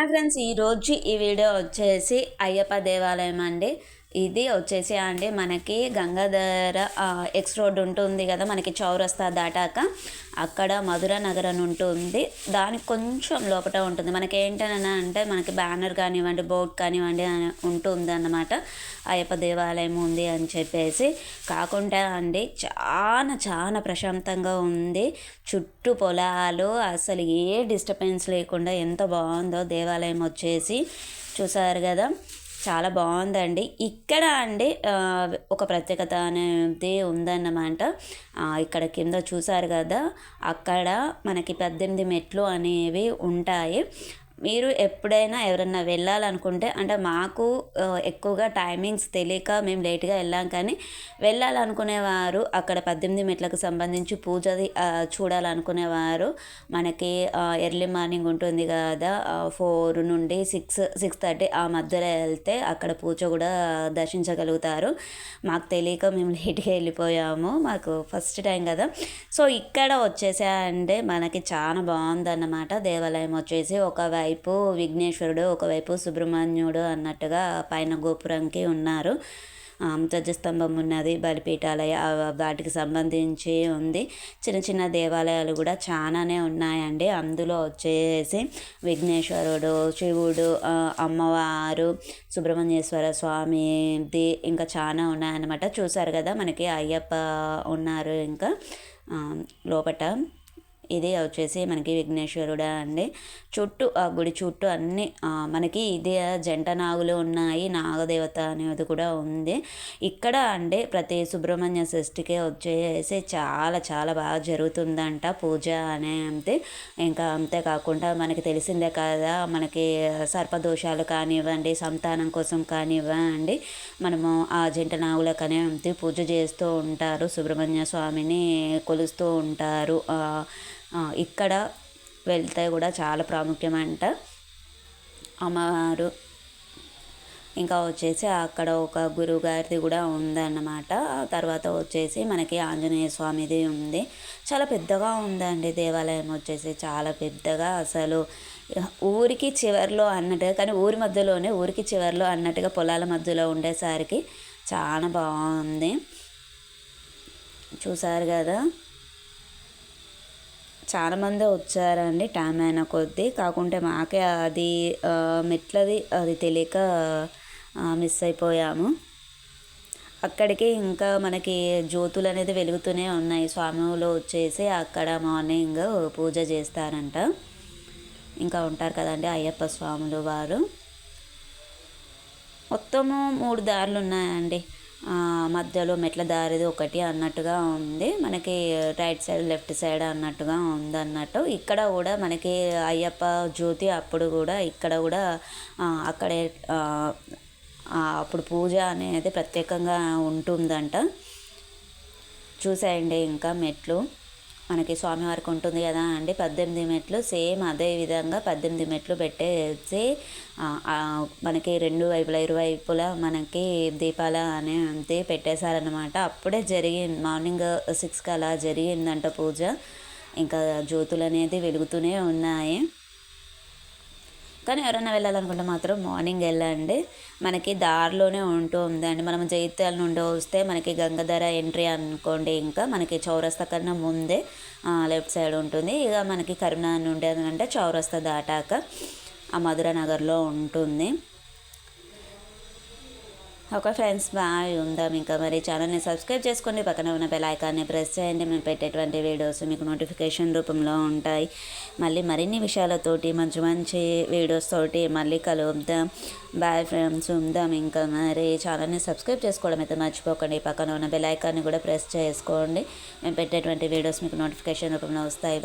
Hi friends ఈరోజు ఈ video వచ్చేసి అయ్యప్ప దేవాలయం అండి. ఇది వచ్చేసి అండి మనకి గంగాధర ఎక్స్ రోడ్ ఉంటుంది కదా మనకి చౌరస్తా దాటాక అక్కడ మధుర నగరం ఉంటుంది. దానికి కొంచెం లోపల ఉంటుంది. మనకి ఏంటనన్నా అంటే మనకి బ్యానర్ కానివ్వండి బోర్డ్ కానివ్వండి ఉంటుంది అన్నమాట అయ్యప్ప దేవాలయం ఉంది అని చెప్పేసి. కాకుండా అండి చాలా చాలా ప్రశాంతంగా ఉంది. చుట్టూ పొలాలు అసలు ఏ డిస్టర్బెన్స్ లేకుండా ఎంత బాగుందో దేవాలయం వచ్చేసి. చూసారు కదా? చాలా బాగుందండి. ఇక్కడ అండి ఒక ప్రత్యేకత అనేది ఉందన్నమాట. ఇక్కడ కింద చూసారు కదా అక్కడ మనకి పద్దెనిమిది మెట్లు అనేవి ఉంటాయి. మీరు ఎప్పుడైనా ఎవరన్నా వెళ్ళాలనుకుంటే అంటే మాకు ఎక్కువగా టైమింగ్స్ తెలియక మేము లేట్గా వెళ్ళాం కానీ వెళ్ళాలనుకునేవారు అక్కడ పద్దెనిమిది మెట్లకు సంబంధించి పూజది చూడాలనుకునేవారు. మనకి ఎర్లీ మార్నింగ్ ఉంటుంది కదా ఫోర్ నుండి సిక్స్ సిక్స్ థర్టీ ఆ మధ్యలో వెళ్తే అక్కడ పూజ కూడా దర్శించగలుగుతారు. మాకు తెలియక మేము లేట్గా వెళ్ళిపోయాము. మాకు ఫస్ట్ టైం కదా. సో ఇక్కడ వచ్చేసా అంటే మనకి చాలా బాగుందన్నమాట. దేవాలయం వచ్చేసి ఒక ఒకవైపు విఘ్నేశ్వరుడు ఒకవైపు సుబ్రహ్మణ్యుడు అన్నట్టుగా పైన గోపురంకి ఉన్నారు. ధ్వజస్తంభం ఉన్నది బలిపీఠాలయ వాటికి సంబంధించి ఉంది. చిన్న చిన్న దేవాలయాలు కూడా చాలానే ఉన్నాయండి. అందులో వచ్చేసి విఘ్నేశ్వరుడు శివుడు అమ్మవారు సుబ్రహ్మణ్యేశ్వర స్వామిది ఇంకా చాలా ఉన్నాయన్నమాట. చూసారు కదా మనకి అయ్యప్ప ఉన్నారు ఇంకా లోపట. ఇది వచ్చేసి మనకి విఘ్నేశ్వరుడు అండి. చుట్టూ ఆ గుడి చుట్టూ అన్ని మనకి ఇదే జంట నాగులు ఉన్నాయి. నాగదేవత అనేది కూడా ఉంది. ఇక్కడ అంటే ప్రతి సుబ్రహ్మణ్య షష్ఠికి వచ్చేసి చాలా చాలా బాగా జరుగుతుందంట పూజ అనే అంతే. ఇంకా అంతేకాకుండా మనకి తెలిసిందే కదా మనకి సర్పదోషాలు కానివ్వండి సంతానం కోసం కానివ్వండి మనము ఆ జంట నాగులకనే అంతే పూజ చేస్తూ ఉంటారు. సుబ్రహ్మణ్య స్వామిని కొలుస్తూ ఉంటారు. ఇక్కడ వెళ్తే కూడా చాలా ప్రాముఖ్యమంట. అమ్మవారు ఇంకా వచ్చేసి అక్కడ ఒక గురువుగారిది కూడా ఉందన్నమాట. తర్వాత వచ్చేసి మనకి ఆంజనేయ స్వామిది ఉంది. చాలా పెద్దగా ఉందండి దేవాలయం వచ్చేసి. చాలా పెద్దగా అసలు ఊరికి చివరిలో అన్నట్టుగా కానీ ఊరి మధ్యలోనే ఊరికి చివరిలో అన్నట్టుగా పొలాల మధ్యలో ఉండేసరికి చాలా బాగుంది. చూసారు కదా? చాలామంది వచ్చారండి టైం అయిన కొద్దీ. కాకుంటే మాకే అది మెట్లది అది తెలియక మిస్ అయిపోయాము. అక్కడికి ఇంకా మనకి జ్యోతులు అనేది వెలుగుతూనే ఉన్నాయి. స్వాములు వచ్చేసి అక్కడ మార్నింగ్ పూజ చేస్తారంట. ఇంకా ఉంటారు కదండి అయ్యప్ప స్వాములు వారు. మొత్తము మూడు దారులు ఉన్నాయండి. మధ్యలో మెట్ల దారిది ఒకటి అన్నట్టుగా ఉంది. మనకి రైట్ సైడ్ లెఫ్ట్ సైడ్ అన్నట్టుగా ఉంది అన్నట్టు. ఇక్కడ కూడా మనకి అయ్యప్ప జ్యోతి అప్పుడు కూడా ఇక్కడ కూడా అక్కడే అప్పుడు పూజ అనేది ప్రత్యేకంగా ఉంటుందంట. చూసేయండి ఇంకా మెట్లు. మనకి స్వామివారికి ఉంటుంది కదా అండి పద్దెనిమిది మెట్లు సేమ్ అదే విధంగా పద్దెనిమిది మెట్లు పెట్టేసి మనకి రెండు వైపుల ఇరువైపులా మనకి దీపాల అనేది పెట్టేశారనమాట అప్పుడే జరిగింది మార్నింగ్ సిక్స్కి అలా జరిగిందంట పూజ. ఇంకా జ్యోతులు అనేది వెలుగుతూనే ఉన్నాయి. కానీ ఎవరైనా వెళ్ళాలనుకుంటే మాత్రం మార్నింగ్ వెళ్ళండి. మనకి దారిలోనే ఉంటూ ఉందండి. మనం జైత్యాల నుండి వస్తే మనకి గంగధర ఎంట్రీ అనుకోండి ఇంకా మనకి చౌరస్తా కన్నా ముందే లెఫ్ట్ సైడ్ ఉంటుంది. ఇక మనకి కరీంనగర్ నుండి అంటే చౌరస్తా దాటాక ఆ మధుర నగర్లో ఉంటుంది. ఒక ఫ్రెండ్స్ బాయ్ ఉందాం ఇంకా మరి ఛానల్ని సబ్స్క్రైబ్ చేసుకోండి. పక్కన ఉన్న బెల్ ఐకాన్ని ప్రెస్ చేయండి. మేము పెట్టేటువంటి వీడియోస్ మీకు నోటిఫికేషన్ రూపంలో ఉంటాయి. మళ్ళీ మరిన్ని విషయాలతోటి మంచి మంచి వీడియోస్ తోటి మళ్ళీ కలుద్దాం. బాయ్ ఫ్రెండ్స్ ఉందాం. ఇంకా మరి ఛానల్ని సబ్స్క్రైబ్ చేసుకోవడం అయితే మర్చిపోకండి. పక్కన ఉన్న బెల్ ఐకాన్ని కూడా ప్రెస్ చేసుకోండి. మేము పెట్టేటువంటి వీడియోస్ మీకు నోటిఫికేషన్ రూపంలో వస్తాయి.